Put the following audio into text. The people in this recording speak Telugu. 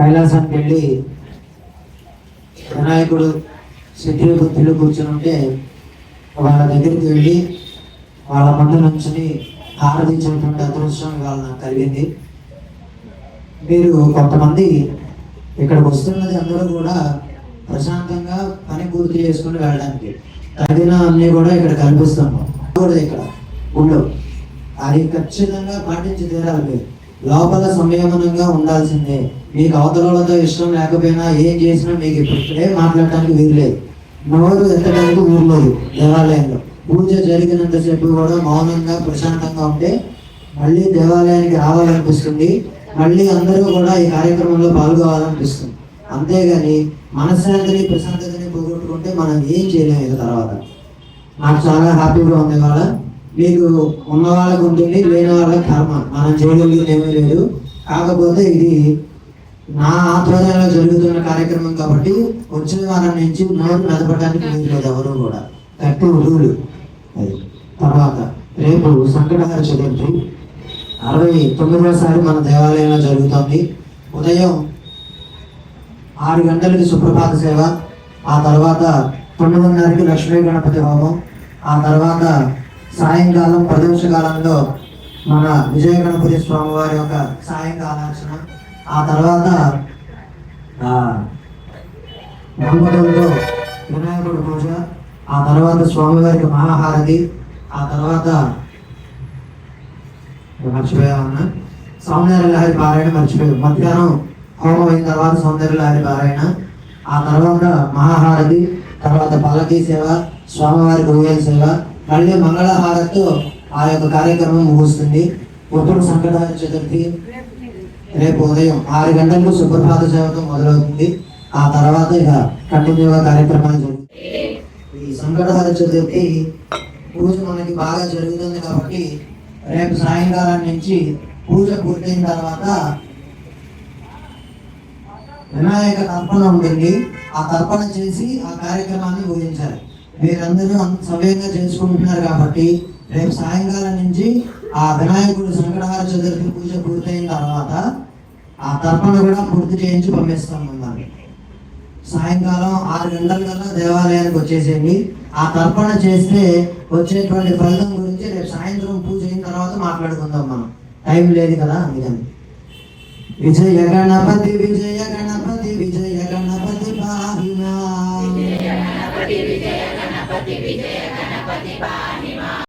కైలాసానికి వెళ్ళి వినాయకుడు శక్తి కూర్చొని ఉంటే వాళ్ళ దగ్గరికి వెళ్ళి వాళ్ళ ముందు నుంచుని ఆరాధించినటువంటి అదృష్టం ఇవాళ నాకు కలిగింది. మీరు కొంతమంది ఇక్కడికి వస్తున్నది అందరూ కూడా ప్రశాంతంగా పని పూర్తి చేసుకుని వెళ్ళడానికి తగిన అన్ని కూడా ఇక్కడ కనిపిస్తున్నాం కూడా ఇక్కడ ఊళ్ళో. అది ఖచ్చితంగా పాటించి తీరాలి మీరు. లోపల సంయమనంగా ఉండాల్సిందే. మీకు అవతలతో ఇష్టం లేకపోయినా ఏం చేసినా మీకు ఇప్పుడే మాట్లాడటానికి వీల్లేదు నోరు ఎత్తడానికి ఊర్లేదు దేవాలయంలో. పూజ జరిగినంతసేపు కూడా మౌనంగా ప్రశాంతంగా ఉంటే మళ్ళీ దేవాలయానికి రావాలనిపిస్తుంది. మళ్ళీ అందరూ కూడా ఈ కార్యక్రమంలో పాల్గొవాలనిపిస్తుంది. అంతేగాని మనశ్శాంతిని ప్రశాంతతని పోగొట్టుకుంటే మనం ఏం చేయలేము ఇక తర్వాత. నాకు చాలా హ్యాపీగా ఉంది వాళ్ళ మీకు ఉన్న వాళ్ళకు ఉంటుంది లేని వాళ్ళకి కర్మ. మనం చేయగలిగింది ఏమీ లేదు. కాకపోతే ఇది నా ఆధ్వర్యంలో జరుగుతున్న కార్యక్రమం కాబట్టి వచ్చే వారం నుంచి నోరు మెదపడానికి లేదు ఎవరు కూడా. కట్టి ఉరువులు అది. తర్వాత రేపు సంకటహార చతుర్థి. అరవై తొమ్మిదోసారి మన దేవాలయంలో జరుగుతుంది. ఉదయం ఆరు గంటలకి సుప్రభాత సేవ ఆ తర్వాత తొమ్మిదిన్నరకి లక్ష్మీ గణపతి హోమం ఆ తర్వాత సాయంకాలం ప్రదోష కాలంలో మన విజయ గణపతి స్వామి వారి యొక్క సాయంకాలార్చన ఆ తర్వాత ఆ, వినాయకుడు వినాయకుడి పూజ ఆ తర్వాత స్వామివారికి మహాహారతి ఆ తర్వాత మర్చిపోయామన్నా. సౌందర్య లహరి పారాయణ మర్చిపోయి. మధ్యాహ్నం హోమం అయిన తర్వాత సౌందర్య లహరి పారాయణ. ఆ తర్వాత మహాహారతి తర్వాత పల్లకి సేవ స్వామివారికి ఊయల సేవ మళ్ళీ మంగళహారతితో ఆ యొక్క కార్యక్రమం ముగుస్తుంది. ఇప్పుడు సంకటహార చతుర్థి రేపు ఉదయం ఆరు గంటలకు సుప్రభాత సేవతో మొదలవుతుంది. ఆ తర్వాత ఇక కంటిన్యూగా కార్యక్రమాలు జరుగుతాయి. ఈ సంకటహార చతుర్థి పూజ మనకి బాగా జరుగుతుంది కాబట్టి రేపు సాయంకాలం నుంచి పూజ పూర్తయిన తర్వాత వినాయక తర్పణ ఉంటుంది. ఆ తర్పణ చేసి ఆ కార్యక్రమాన్ని ముగించాలి. వీరందరూ అంత సవ్యంగా చేసుకుంటున్నారు కాబట్టి రేపు సాయంకాలం నుంచి ఆ వినాయకుడు సంకటహార చతుర్థి పూజ పూర్తయిన తర్వాత ఆ తర్పణ కూడా పూర్తి చేయించి పంపిస్తాం మిమ్మల్ని. సాయంకాలం ఆరు గంటల కల్లా దేవాలయానికి వచ్చేసేయండి. ఆ తర్పణ చేస్తే వచ్చేటువంటి ఫలితం గురించి రేపు సాయంత్రం పూజ అయిన తర్వాత మాట్లాడుకుందాం మనం. టైం లేదు కదా అందుకని. విజయ గణపతి విజయ గణపతి విజయ గణపతి పాహిమా గణపతి విజయ గణపతి పాణి